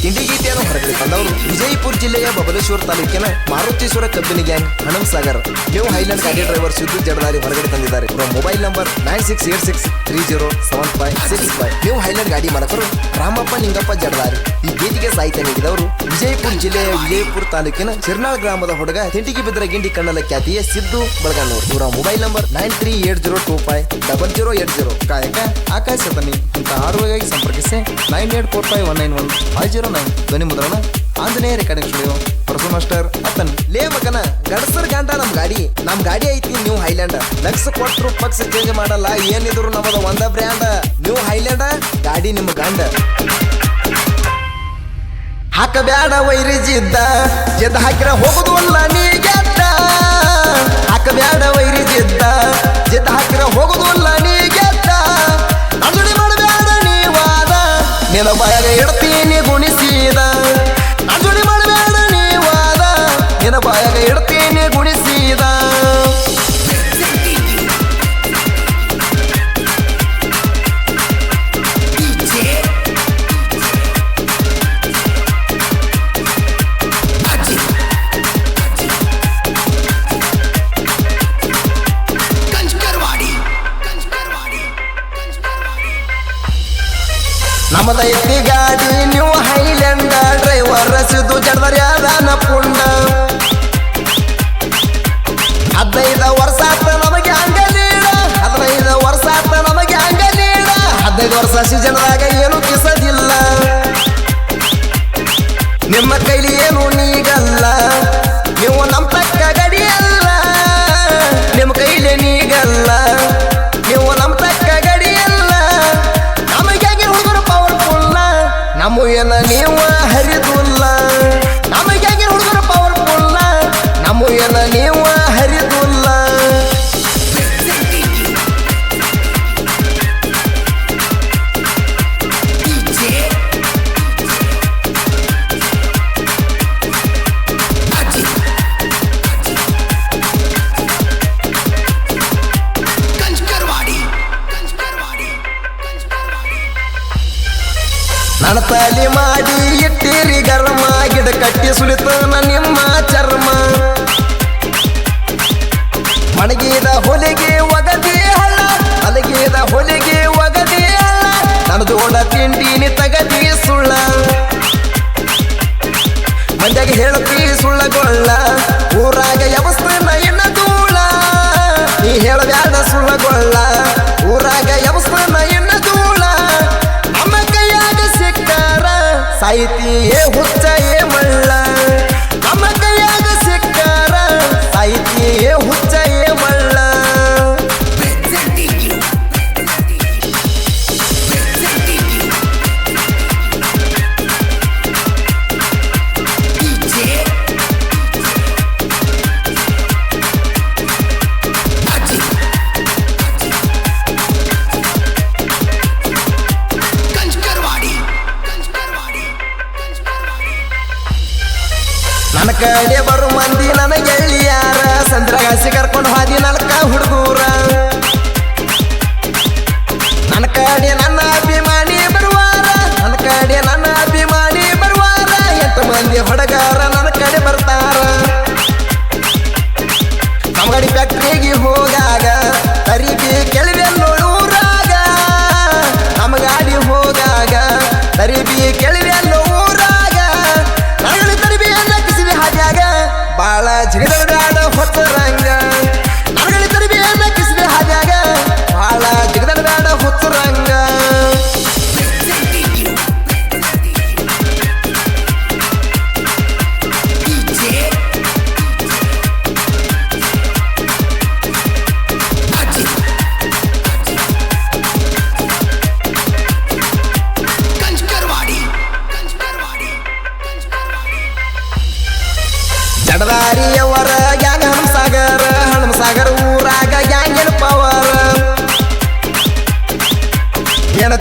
ತಿಂಡಿ ಅನ್ನು ಹೊರಗಡೆ ತಂದವರು ವಿಜಯಪುರ ಜಿಲ್ಲೆಯ ಬಬಲೇಶ್ವರ ತಾಲೂಕಿನ Marutishwar Kabini gang Hanam Sagar. New Highland ಗಾಡಿ ಡ್ರೈವರ್ ಸಿದ್ದು ಜಡದಾರಿ ಹೊರಗಡೆ ತಂದಿದ್ದಾರೆ. Mobile number nine six eight six three zero seven five six five New Highland ಗಾಡಿ ಮಾಲಕರು ರಾಮಪ್ಪ ನಿಂಗಪ್ಪ ಜಡದಾರಿ ಈ ಗೀತೆಗೆ ಸಾಹಿತ್ಯ ನೀಡಿದವರು ವಿಜಯಪುರ ಜಿಲ್ಲೆಯ ವಿಜಯಪುರ ತಾಲೂಕಿನ ಚಿರ್ನಾಳ್ ಗ್ರಾಮದ ಹುಡುಗ ತಿಂಟಿಗೆ ಬಿದ್ದರ ಗಿಂಡಿ ಕಣ್ಣಲ ಖ್ಯಾತಿಯ ಸಿದ್ದು ಬಳಗಣ್ಣವರು ಇವರ mobile number nine three eight zero two five double zero eight zero ಕಾಯಕ ಆಕಾಶ ಬನ್ನಿ ಇಂಥ ಆರೋಗ್ಯ ಸಂಪರ್ಕಿಸಿ nine eight four five one nine one five zero nine, ಧ್ವನಿ ಮುದ್ರಣ, Anjaneya recording studio professor master ಅತ್ತನ್ ಲೇ ಮಗನ, ಗಡಸರ್ ಗಂಟ ನಮ್ ಗಾಡಿ. ನಮ್ ಗಾಡಿ ಐತಿ ನ್ಯೂ ಹೈಲ್ಯಾಂಡ್. ಲಕ್ಷ ಕೊಟ್ರು ಪಕ್ಷ ಚೇಂಜ್ ಮಾಡಲ್ಲ, ಏನಿದ್ರು ನಮಗ ಒಂದ ಬ್ರ್ಯಾಂಡ್ ನ್ಯೂ ಹೈಲ್ಯಾಂಡ್, ಗಾಡಿ ನಿಮ್ ಗಂಡ. ಹಾಕಬೇಡ ವೈರಿ ಜಿದ್ದ ಹಾಕಿರ ಹೋಗುದು ಅಲ್ಲ, ನೀ ಗೆದ್ದ. ನಮ್ಮದೈತಿ ಗಾಡಿ ನೀವು ಹೈಲೆಂಡ ಡ್ರೈವರ್ ಸಿದ್ದು ಜಡದರಿ ಅದಾನ ಪುಂಡ. ಹದಿನೈದು ವರ್ಷ ಆತ ನಮಗೆ ಹಂಗ ನೀಡ ಹದಿನೈದು ವರ್ಷ ಆತ ನಮಗೆ ಹಂಗ ನೀಡ ಹದಿನೈದು ವರ್ಷ ಸೀಸನ್ದಾಗ ಏನು ನನ್ನ ತಲೆ ಮಾಡಿ ಇಟ್ಟಿರಿ ಗರ್ಮ ಗಿಡ ಕಟ್ಟಿ ಸುಳಿತನ ನಿಮ್ಮ ಚರ್ಮ. ಮಣಗಿದ ಹೊಲಿಗೆ ಒಗದಿ ಅಲ್ಲ ಅಲಗಿದ ಹೊಲಿಗೆ ಒಗದಿ ನನದು ಜೋಡ ತಿಂಡಿನಿ ತಗದಿ ಸುಳ್ಳ. ಮಂದ್ಯಾಗ ಹೇಳ್ತಿ ಸುಳ್ಳಗೊಳ್ಳ. ಐತಿ ನನ್ನ ಕಡೆ ಬರು ಮಂದಿ ನನ್ನ ಸಂದ್ರ ಸಂದ್ರಗಾಸಿ ಕರ್ಕೊಂಡು ಹಾದಿ ನಾಲ್ಕ ಹುಡುಗೂರ. ನನ್ನ ಕಡೆ ನನ್ನ ಅಭಿಮಾನಿ ಬರುವಾರ ನನ್ನ ಕಡೆ ನನ್ನ ಅಭಿಮಾನಿ ಬರುವಾರ. ಎಂಟು ಮಂದಿ ಹೊಡಗಾರ ನನ್ನ ಕಡೆ ಬರ್ತಾರ. ನಮ್ಮ ಫ್ಯಾಕ್ಟ್ರಿಗೆ ಹೋಗಾಗ ಅರಿಗೆ ಕೆಳವೆಲ್ಲೋ ಜಡದಾರಿಯವರ ಗ್ಯಾಂಗ್ ಹಣಸಾಗರ ಹಣಸಾಗರ ಊರಾಗ ಗ್ಯಾಂಗಿನ ಪವರ್ ಏನ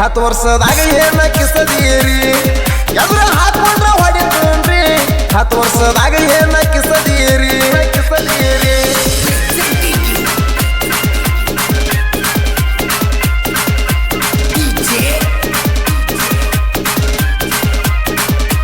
ಹತ್ತು ವರ್ಷದಾಗ ಏನ ಕಿಸದೀರಿ ಎದ್ರ ಹಾಕೊಂಡ್ರ ಹೊಡಿತೀನ್ರಿ. ಹತ್ತು ವರ್ಷದಾಗ ಏನ ಕಿಸದೀರಿ ಕಿಸದೀರಿ